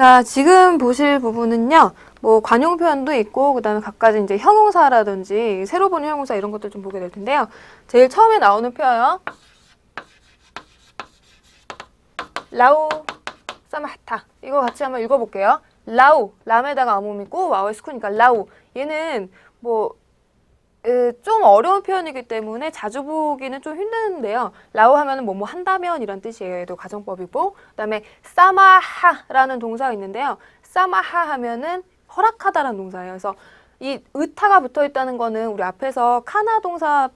자, 지금 보실 부분은요. 뭐 관용 표현도 있고 그다음에 각가지 이제 형용사라든지 새로 보는 형용사 이런 것들 좀 보게 될 텐데요. 제일 처음에 나오는 표현 라우 사마타 이거 같이 한번 읽어볼게요. 라우 람에다가 아몸 있고 와우의 스쿠니까 라우 얘는 뭐 으, 좀 어려운 표현이기 때문에 자주 보기는 좀 힘드는데요. 라우 하면은 뭐뭐 한다면 이런 뜻이에요. 얘도 가정법이고 그다음에 사마하라는 동사가 있는데요. 사마하 하면은 허락하다라는 동사예요. 그래서 이 의타가 붙어 있다는 거는 우리 앞에서 카나 동사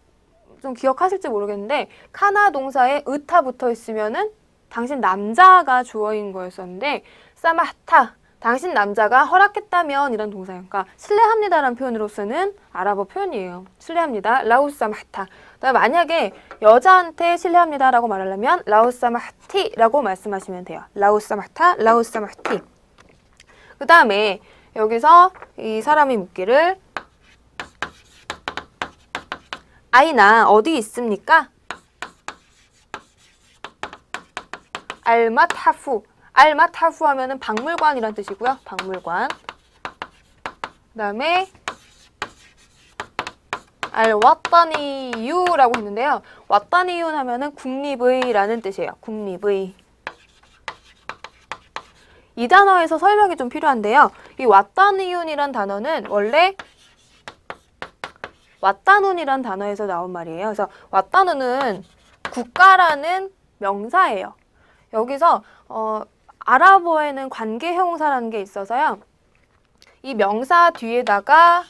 좀 기억하실지 모르겠는데 카나 동사에 의타 붙어 있으면은 당신 남자가 주어인 거였었는데 사마타 당신 남자가 허락했다면 이런 동사예요. 그러니까 신뢰합니다라는 표현으로서는 아랍어 표현이에요. 신뢰합니다. 라우사마타. 만약에 여자한테 신뢰합니다라고 말하려면 라우사마티라고 말씀하시면 돼요. 라우사마타, 라우사마티. 그다음에 여기서 이 사람이 묻기를 아이나 어디 있습니까? 알마타프. 알마타프 하면은 박물관이란 뜻이고요. 박물관. 그 다음에 알왓다니유라고 했는데요. 왓다니유 하면은 국립의라는 뜻이에요. 국립의. 이 단어에서 설명이 좀 필요한데요. 이 왓다니윤이란 단어는 원래 왓다눈이란 단어에서 나온 말이에요. 그래서 왓다눈은 국가라는 명사예요. 여기서 어, 아랍어에는 관계 형용사라는 게 있어서요. 이 명사 뒤에다가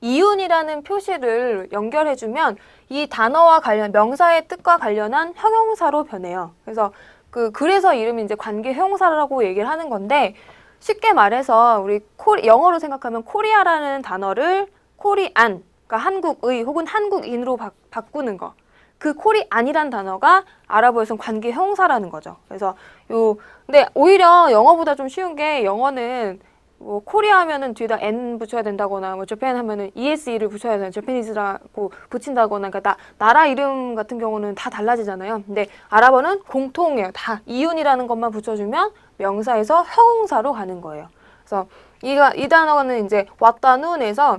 이윤이라는 표시를 연결해주면 이 단어와 관련 명사의 뜻과 관련한 형용사로 변해요. 그래서 그 그래서 이름이 이제 관계 형용사라고 얘기를 하는 건데 쉽게 말해서 우리 코리, 영어로 생각하면 코리아라는 단어를 코리안, 그러니까 한국의 혹은 한국인으로 바, 바꾸는 거. 그 코리안이란 단어가 아랍어에서는 관계 형용사라는 거죠. 그래서 요 근데 오히려 영어보다 좀 쉬운 게 영어는 뭐 코리아 하면은 뒤에다 n 붙여야 된다거나 뭐 재팬 하면은 ese를 붙여야 되는 재패니즈라고 붙인다거나 나, 나라 이름 같은 경우는 다 달라지잖아요. 근데 아랍어는 공통이에요. 다 이윤이라는 것만 붙여주면 명사에서 형용사로 가는 거예요. 그래서 이가 이 단어는 이제 왔다 눈에서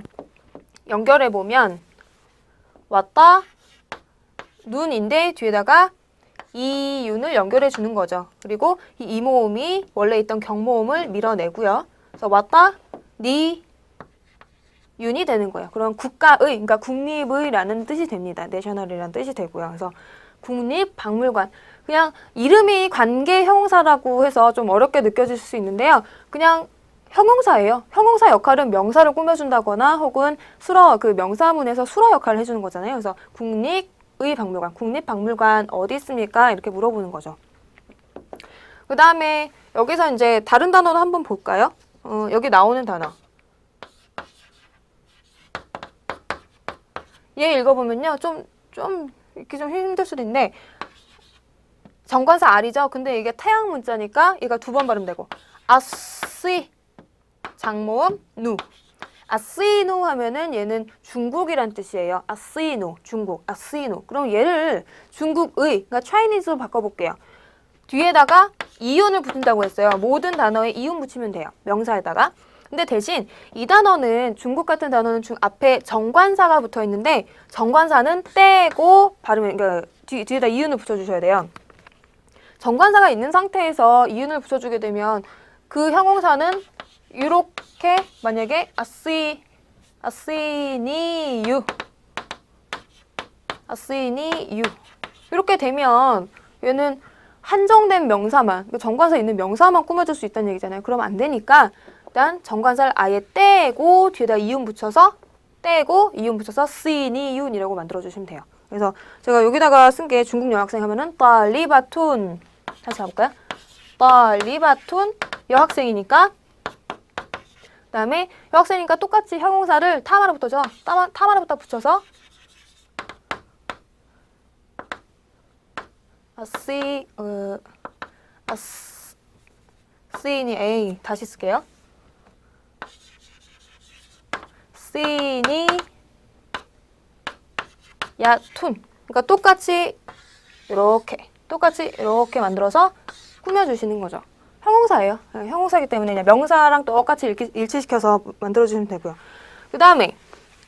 연결해 보면 왔다 눈인데 뒤에다가 이윤을 연결해 주는 거죠. 그리고 이 이모음이 원래 있던 경모음을 밀어내고요. 그래서 왔다 니 윤이 되는 거예요. 그럼 국가의, 그러니까 국립의라는 뜻이 됩니다. 내셔널이라는 뜻이 되고요. 그래서 국립박물관. 그냥 이름이 관계 형용사라고 해서 좀 어렵게 느껴질 수 있는데요. 그냥 형용사예요. 형용사 역할은 명사를 꾸며준다거나 혹은 수러 그 명사문에서 수러 역할을 해주는 거잖아요. 그래서 국립의 박물관, 국립박물관 어디 있습니까? 이렇게 물어보는 거죠. 그 다음에 여기서 이제 다른 단어도 한번 볼까요? 어, 여기 나오는 단어. 얘 읽어보면요. 좀, 좀, 읽기 좀 힘들 수도 있는데, 정관사 알이죠? 근데 이게 태양 문자니까 얘가 두 번 발음되고, 아쓰이, 장모음, 누. 아쓰이누 하면은 얘는 중국이란 뜻이에요. 아쓰이누, 중국, 아쓰이누. 그럼 얘를 중국의, 그러니까 차이니즈로 바꿔볼게요. 뒤에다가 이윤을 붙인다고 했어요. 모든 단어에 이윤 붙이면 돼요. 명사에다가. 근데 대신 이 단어는 중국 같은 단어는 중 앞에 정관사가 붙어 있는데 정관사는 떼고 발음 그러니까 뒤, 뒤에다 이윤을 붙여주셔야 돼요. 정관사가 있는 상태에서 이윤을 붙여주게 되면 그 형용사는 이렇게 만약에 아쓰이 아쓰이니 유 아쓰이니 유 이렇게 되면 얘는 한정된 명사만 그 정관사 있는 명사만 꾸며줄 수 있다는 얘기잖아요. 그러면 안 되니까 일단 정관사를 아예 떼고 뒤에다 이윤 붙여서 떼고 이윤 붙여서 쓰이니윤이라고 만들어 주시면 돼요. 그래서 제가 여기다가 쓴 게 중국 여학생 하면은 딸리바툰 다시 가볼까요? 딸리바툰 여학생이니까 그다음에 여학생이니까 똑같이 형용사를 타마로 붙어죠. 타마 타마로부터 붙여서 아씨 어 아스 시니 A 다시 쓸게요. 시니 야툰 그러니까 똑같이 이렇게 똑같이 이렇게 만들어서 꾸며주시는 거죠. 형용사예요. 네, 형용사이기 때문에 그냥 명사랑 똑같이 일치, 일치시켜서 만들어주시면 되고요. 그 다음에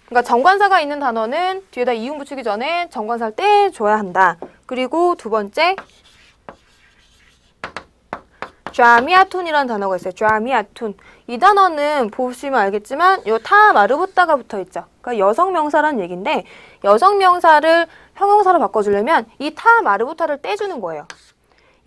그러니까 정관사가 있는 단어는 뒤에다 이음 붙이기 전에 정관사를 떼줘야 한다. 그리고 두 번째 좌미아툰이라는 단어가 있어요. 좌미아툰. 이 단어는 보시면 알겠지만 요타 마르부타가 붙어 있죠. 그러니까 여성 명사라는 얘기인데 여성 명사를 형용사로 바꿔 주려면 이 타 마르부타를 떼 주는 거예요.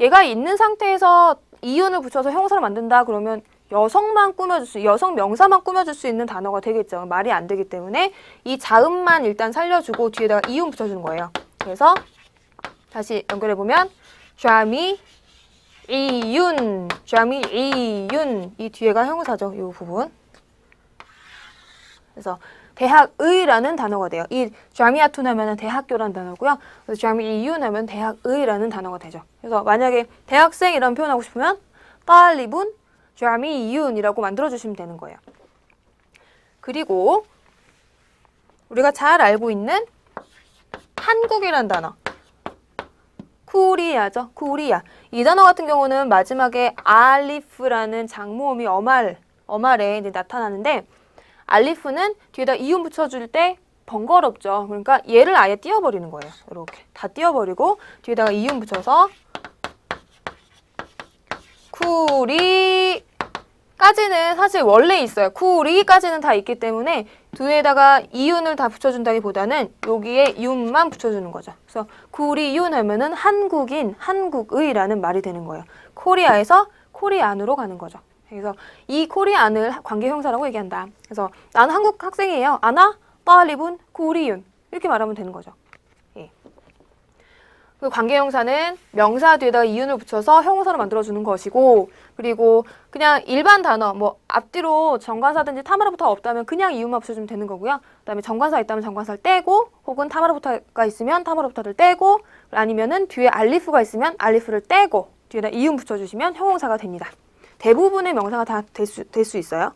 얘가 있는 상태에서 이윤을 붙여서 형용사를 만든다 그러면 여성만 꾸며줄 수, 여성 명사만 꾸며줄 수 있는 단어가 되겠죠. 말이 안 되기 때문에 이 자음만 일단 살려주고 뒤에다가 이윤 붙여주는 거예요. 그래서 다시 연결해 보면 좌미 이윤, 좌미 이윤 이 뒤에가 형용사죠. 이 부분. 그래서 대학의라는 단어가 돼요. 이 좌미아툰 하면은 대학교라는 단어고요. 그래서 좌미 이윤 하면 대학의라는 단어가 되죠. 그래서 만약에 대학생이라는 표현하고 싶으면 딸리분 좌미 이윤이라고 만들어 주시면 되는 거예요. 그리고 우리가 잘 알고 있는 한국이라는 단어. 코리아죠. 코리아. 이 단어 같은 경우는 마지막에 알리프라는 장모음이 어말, 어말에 이제 나타나는데 알리프는 뒤에다 이음 붙여줄 때 번거롭죠. 그러니까 얘를 아예 띄워버리는 거예요. 이렇게 다 띄워버리고 뒤에다가 이음 붙여서 쿠리 까지는 사실 원래 있어요. 쿠리까지는 다 있기 때문에 뒤에다가 이윤을 다 붙여준다기보다는 여기에 이음만 붙여주는 거죠. 그래서 쿠리윤 하면은 한국인, 한국의라는 말이 되는 거예요. 코리아에서 코리안으로 가는 거죠. 그래서 이 코리안을 관계 형사라고 얘기한다. 그래서 나는 한국 학생이에요. 아나 빠리분 코리윤 이렇게 말하면 되는 거죠. 예. 그 관계 형사는 명사 뒤에다가 이윤을 붙여서 형용사로 만들어주는 것이고 그리고 그냥 일반 단어 뭐 앞뒤로 정관사든지 타마라부터 없다면 그냥 이윤만 붙여주면 되는 거고요. 그다음에 정관사 있다면 정관사를 떼고 혹은 타마라부터가 있으면 타마라부터를 떼고 아니면은 뒤에 알리프가 있으면 알리프를 떼고 뒤에다 이윤 붙여주시면 형용사가 됩니다. 대부분의 명사가 다 될수 될수 있어요.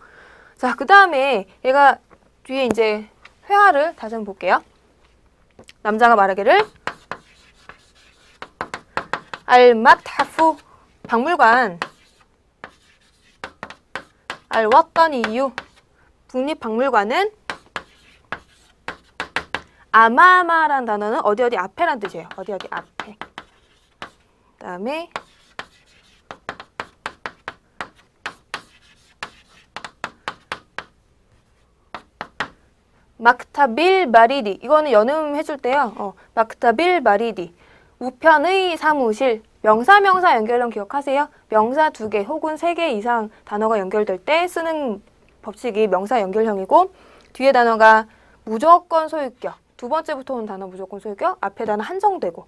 자, 그 다음에 얘가 뒤에 이제 회화를 다시 한번 볼게요. 남자가 말하기를 알마타프 박물관 알왔던 이유 국립박물관은 아마마란 단어는 어디 어디 앞에란 뜻이에요. 어디 어디 앞에. 그다음에 마크타빌 마리디 이거는 연음 해줄 때요. 어, 마크타빌 마리디 우편의 사무실 명사 명사 연결형 기억하세요? 명사 두 개 혹은 세 개 이상 단어가 연결될 때 쓰는 법칙이 명사 연결형이고 뒤에 단어가 무조건 소유격 두 번째부터 온 단어 무조건 소유격 앞에 단어 한정되고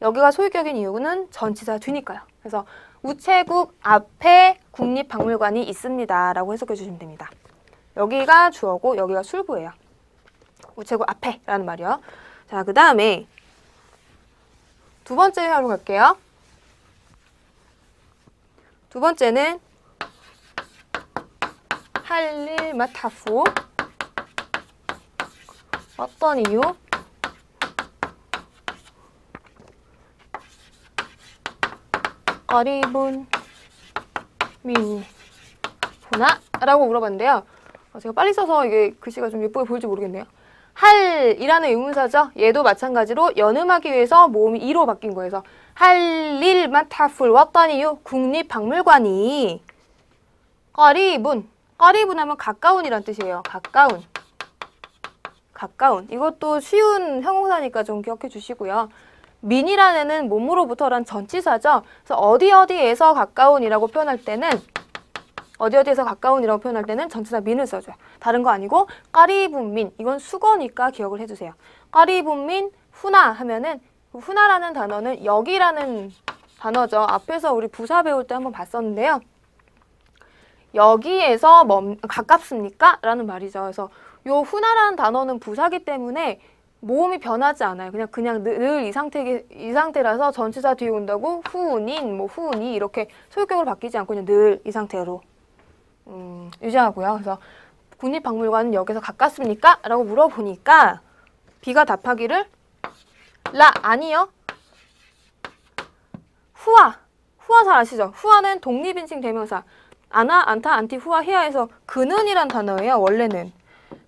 여기가 소유격인 이유는 전치사 뒤니까요. 그래서 우체국 앞에 국립박물관이 있습니다 라고 해석해 주시면 됩니다. 여기가 주어고 여기가 술부예요. 우체국 앞에라는 말이요. 자, 그 다음에 두 번째 회화로 갈게요. 두 번째는 할일 마타프 어떤 이유? 어리분 민 보나 라고 물어봤는데요. 어, 제가 빨리 써서 이게 글씨가 좀 예쁘게 보일지 모르겠네요. 할이라는 의문사죠. 얘도 마찬가지로 연음하기 위해서 모음이 이로 바뀐. 그래서 할일만 타풀 이유 국립박물관이 거리분 거리분 하면 가까운이란 뜻이에요. 가까운 가까운 이것도 쉬운 형용사니까 좀 기억해 주시고요. 민이라는 애는 몸으로부터란 전치사죠. 그래서 어디 어디에서 가까운이라고 표현할 때는 어디 어디에서 가까운이라고 표현할 때는 전치사 민을 써줘요. 다른 거 아니고 까리분민 이건 수거니까 기억을 해주세요. 까리분민 후나 하면은 그 후나라는 단어는 여기라는 단어죠. 앞에서 우리 부사 배울 때 한번 봤었는데요. 여기에서 멈, 가깝습니까? 라는 말이죠. 그래서 요 후나라는 단어는 부사기 때문에 모음이 변하지 않아요. 그냥 그냥 늘이 상태 이 상태라서 전치사 뒤에 온다고 후닌 뭐 후니 이렇게 소유격으로 바뀌지 않고 그냥 늘 이 상태로 음, 유지하고요. 그래서 국립박물관은 여기서 가깝습니까? 라고 물어보니까 B가 답하기를 라 아니요. 후아 후아 잘 아시죠? 후아는 독립인칭 대명사. 아나, 안타, 안티, 후아, 히아에서 그는이란 단어예요. 원래는.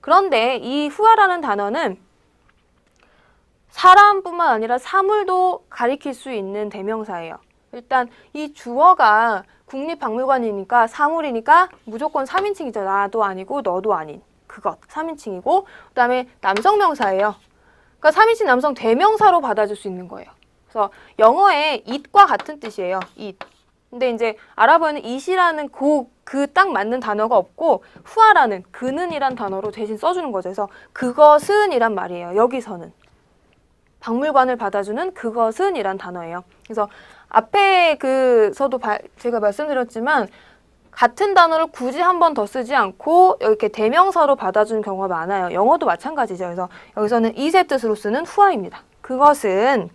그런데 이 후아라는 단어는 사람뿐만 아니라 사물도 가리킬 수 있는 대명사예요. 일단 이 주어가 국립박물관이니까 사물이니까 무조건 3인칭이죠. 나도 아니고 너도 아닌 그것 3인칭이고 그다음에 남성 명사예요. 그러니까 3인칭 남성 대명사로 받아줄 수 있는 거예요. 그래서 영어에 it과 같은 뜻이에요. it. 근데 이제 아랍어에는 it이라는 그딱 맞는 단어가 없고 후아라는 그는이란 단어로 대신 써주는 거죠. 그래서 그것은이란 말이에요. 여기서는 박물관을 받아주는 그것은이란 단어예요. 그래서 앞에 그서도 바- 제가 말씀드렸지만 같은 단어를 굳이 한 번 더 쓰지 않고 이렇게 대명사로 받아주는 경우가 많아요. 영어도 마찬가지죠. 그래서 여기서는 이세 뜻으로 쓰는 후아입니다. 그것은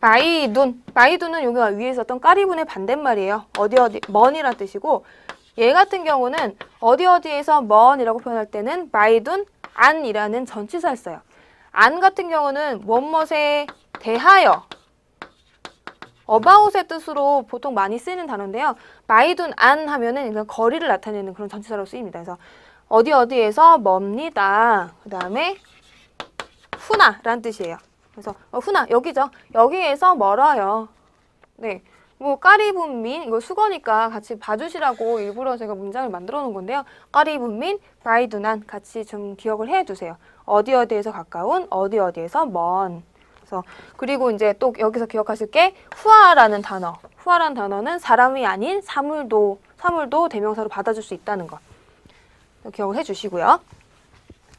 바이둔. 바이둔은 여기가 위에 있었던 까리분의 반대말이에요. 어디 어디 먼이란 뜻이고 얘 같은 경우는 어디 어디에서 먼이라고 표현할 때는 바이둔 안이라는 전치사를 써요. 안 같은 경우는 무엇에 대하여 about의 뜻으로 보통 많이 쓰이는 단어인데요. 바이둔 안 하면은 그냥 거리를 나타내는 그런 전치사로 쓰입니다. 그래서 어디 어디에서 멉니다. 그 다음에 후나라는 뜻이에요. 그래서 어, 후나 여기죠. 여기에서 멀어요. 네. 뭐 까리분민 이거 수거니까 같이 봐주시라고 일부러 제가 문장을 만들어 놓은 건데요. 까리분민 바이두난 같이 좀 기억을 해 두세요. 어디 어디에서 가까운 어디 어디에서 먼. 그래서 그리고 이제 또 여기서 기억하실 게 후아라는 단어. 후아라는 단어는 사람이 아닌 사물도 사물도 대명사로 받아줄 수 있다는 것. 기억을 해 주시고요.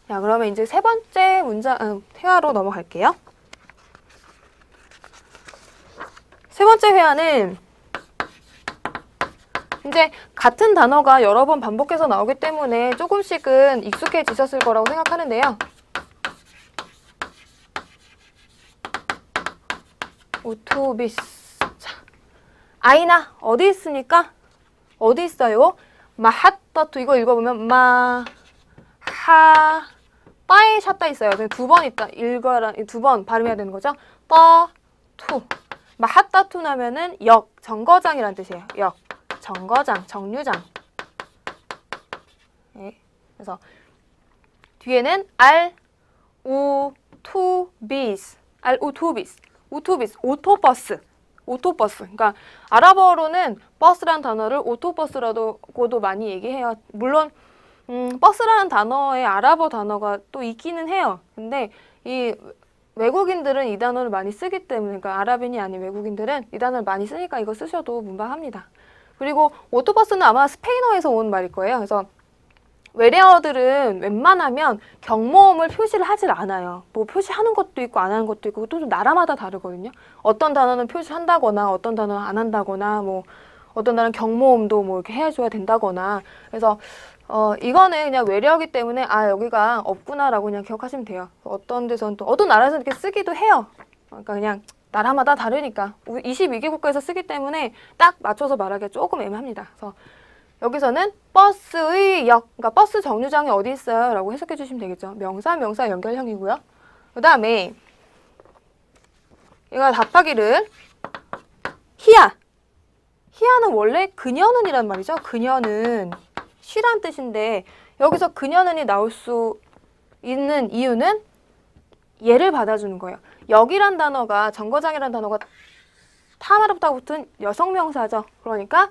자, 그러면 이제 세 번째 문장 음, 회화로 넘어갈게요. 세 번째 회화는 이제 같은 단어가 여러 번 반복해서 나오기 때문에 조금씩은 익숙해지셨을 거라고 생각하는데요. 오토비스. 자, 아이나 어디 있습니까? 어디 있어요? 마핫다투 이거 읽어보면 마하 빠에 샷다 있어요. 두 번 있다. 읽어라 두 번 발음해야 되는 거죠. 따투 마핫다투 나면은 역 정거장이란 뜻이에요. 역 정거장 정류장. 네. 그래서 뒤에는 알 우투비스 알 우투비스 우투비스 오토버스 오토버스 그러니까 아랍어로는 버스라는 단어를 오토버스라고도 많이 얘기해요. 물론 음, 버스라는 단어에 아랍어 단어가 또 있기는 해요. 근데 이 외국인들은 이 단어를 많이 쓰기 때문에 그러니까 아랍인이 아닌 외국인들은 이 단어를 많이 쓰니까 이거 쓰셔도 무방합니다. 그리고 오토버스는 아마 스페인어에서 온 말일 거예요. 그래서 외래어들은 웬만하면 경모음을 표시를 하질 않아요. 뭐 표시하는 것도 있고 안 하는 것도 있고 또 좀 나라마다 다르거든요. 어떤 단어는 표시한다거나 어떤 단어는 안 한다거나 뭐 어떤 단어는 경모음도 뭐 이렇게 해줘야 된다거나 그래서 어 이거는 그냥 외래어기 때문에 아 여기가 없구나라고 그냥 기억하시면 돼요. 어떤 데서는 또 어떤 나라에서는 이렇게 쓰기도 해요. 그러니까 그냥 나라마다 다르니까 22개 국가에서 쓰기 때문에 딱 맞춰서 말하기가 조금 애매합니다. 그래서 여기서는 버스의 역, 그러니까 버스 정류장이 어디 있어요? 라고 해석해 주시면 되겠죠. 명사, 명사 연결형이고요. 그 다음에 이거 답하기를 희야. 희야는 원래 그녀는이란 말이죠. 그녀는 쉬란 뜻인데 여기서 그녀는이 나올 수 있는 이유는 얘를 받아주는 거예요. 역이란 단어가 정거장이란 단어가 타마르부터 붙은 여성 명사죠. 그러니까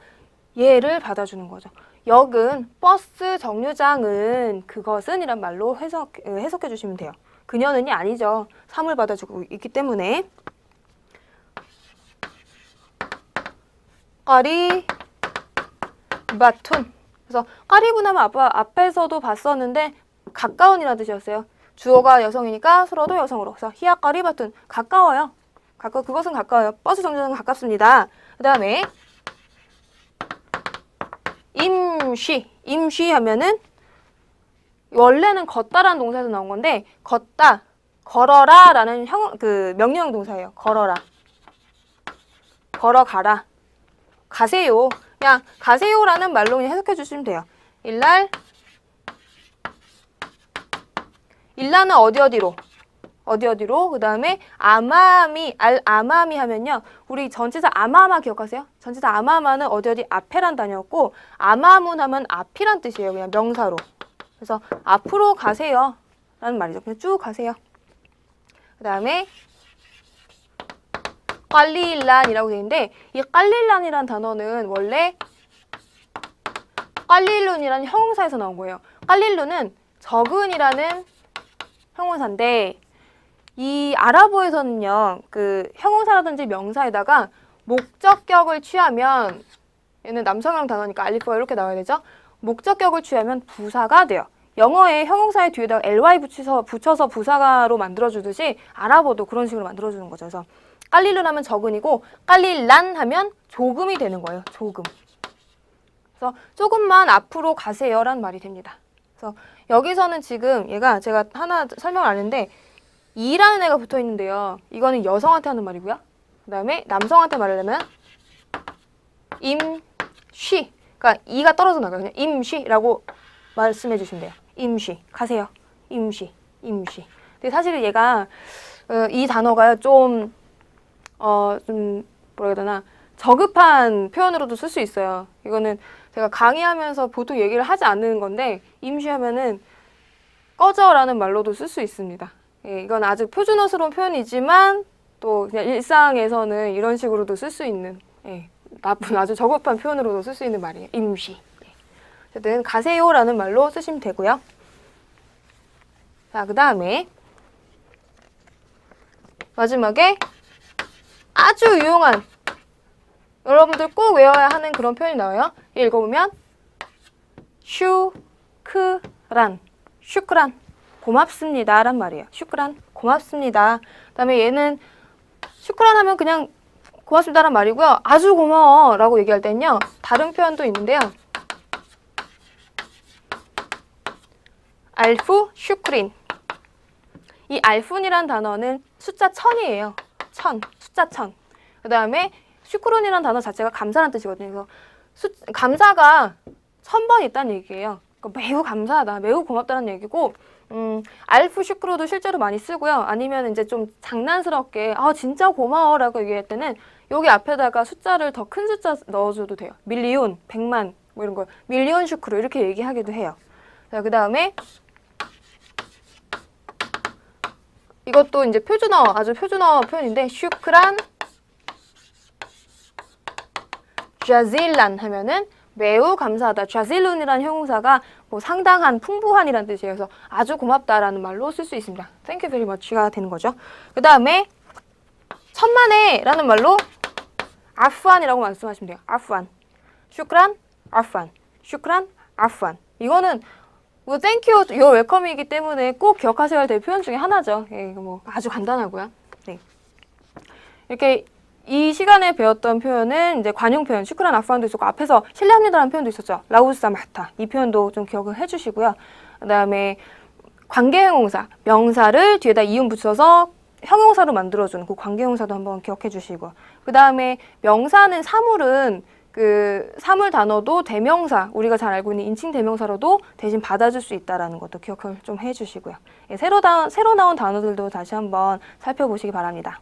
얘를 받아주는 거죠. 역은 버스 정류장은 그것은 이란 말로 해석, 어, 해석해 주시면 돼요. 그녀는이 아니죠. 사물 받아주고 있기 때문에 까리 바툰 그래서 까리분하면 아빠 앞에서도 봤었는데 가까운이라는 뜻이었어요. 주어가 여성이니까 서로도 여성으로 그래서 히야 까리 바툰 가까워요. 가까 그것은 가까워요. 버스 정류장은 가깝습니다. 그 다음에 임쉬 임쉬 하면은 원래는 걷다라는 동사에서 나온 건데 걷다 걸어라라는 형 그 명령 동사예요. 걸어라 걸어가라 가세요 그냥 가세요라는 말로 그냥 해석해 주시면 돼요. 일날 일라는 어디 어디로 어디 어디로? 그 다음에 아마미 알 아마미 하면요. 우리 전치사 아마마 기억하세요? 전치사 아마마는 어디 어디 앞에란 단어였고 아마문 하면 앞이란 뜻이에요. 그냥 명사로. 그래서 앞으로 가세요. 라는 말이죠. 그냥 쭉 가세요. 그 다음에 깔릴란이라고 되어 있는데 이 깔릴란이란 단어는 원래 깔릴룬이라는 형용사에서 나온 거예요. 깔릴룬은 적은이라는 형용사인데 이 아랍어에서는요. 그 형용사라든지 명사에다가 목적격을 취하면 얘는 남성형 단어니까 알리프가 이렇게 나와야 되죠. 목적격을 취하면 부사가 돼요. 영어의 형용사의 뒤에다가 ly 붙여서, 붙여서 부사가로 만들어주듯이 아랍어도 그런 식으로 만들어주는 거죠. 그래서 깔릴룬 하면 적은이고 깔릴란 하면 조금이 되는 거예요. 조금. 그래서 조금만 앞으로 가세요라는 말이 됩니다. 그래서 여기서는 지금 얘가 제가 하나 설명을 안 했는데 이라는 애가 붙어 있는데요. 이거는 여성한테 하는 말이고요. 그 다음에 남성한테 말하려면 임쉬. 그러니까 이가 떨어져 나가요. 그냥 임쉬라고 말씀해 주시면 돼요. 임쉬. 가세요. 임쉬. 임쉬. 근데 사실 얘가 어, 이 단어가 좀 어, 좀 뭐라 해야 되나 저급한 표현으로도 쓸 수 있어요. 이거는 제가 강의하면서 보통 얘기를 하지 않는 건데 임시하면은 꺼져라는 말로도 쓸 수 있습니다. 예, 이건 아주 표준어스러운 표현이지만 또 그냥 일상에서는 이런 식으로도 쓸 수 있는 예, 나쁜 아주 저급한 표현으로도 쓸 수 있는 말이에요. 임시. 예. 어쨌든 가세요라는 말로 쓰시면 되고요. 자, 그 다음에 마지막에 아주 유용한 여러분들 꼭 외워야 하는 그런 표현이 나와요. 읽어보면 슈크란 슈크란 고맙습니다 란 말이에요. 슈크란 고맙습니다. 그 다음에 얘는 슈크란 하면 그냥 고맙습니다 란 말이고요. 아주 고마워 라고 얘기할 때는요. 다른 표현도 있는데요. 알프 슈크린 이 알푼이란 단어는 숫자 천이에요. 천, 숫자 천. 그 다음에 슈크론이라는 단어 자체가 감사라는 뜻이거든요. 그래서 수, 감사가 천 번 있다는 얘기예요. 매우 감사하다, 매우 고맙다는 얘기고, 음, 알프 슈크로도 실제로 많이 쓰고요. 아니면 이제 좀 장난스럽게, 아, 진짜 고마워라고 얘기할 때는 여기 앞에다가 숫자를 더 큰 숫자 넣어줘도 돼요. 밀리온, 백만, 뭐 이런 거. 밀리온 슈크로 이렇게 얘기하기도 해요. 자, 그 다음에 이것도 이제 표준어, 아주 표준어 표현인데, 슈크란, 자질란 하면은 매우 감사하다. 자질룬이라는 형용사가 뭐 상당한, 풍부한이라는. 그래서 아주 고맙다라는 말로 쓸 수 있습니다. Thank you very much가 되는 거죠. 그 다음에 천만에라는 말로 아프안이라고 말씀하시면 돼요. 아프안. 슈크란, 아프안. 슈크란, 아프안. 이거는 뭐 thank you, you're welcome이기 때문에 꼭 기억하셔야 될 표현 중에 하나죠. 예, 뭐 아주 간단하고요. 네. 이렇게 이 시간에 배웠던 표현은 이제 관용 표현, 슈크란 아프안도 있었고 앞에서 실례합니다라는 표현도 있었죠. 라우스사 마타 이 표현도 좀 기억을 해주시고요. 그다음에 관계형용사 명사를 뒤에다 이음 붙여서 형용사로 만들어주는 그 관계형용사도 한번 기억해 주시고 그 다음에 명사는 사물은 그 사물 단어도 대명사 우리가 잘 알고 있는 인칭 대명사로도 대신 받아줄 수 있다라는 것도 기억을 좀 해주시고요. 예, 새로 다, 새로 나온 단어들도 다시 한번 살펴보시기 바랍니다.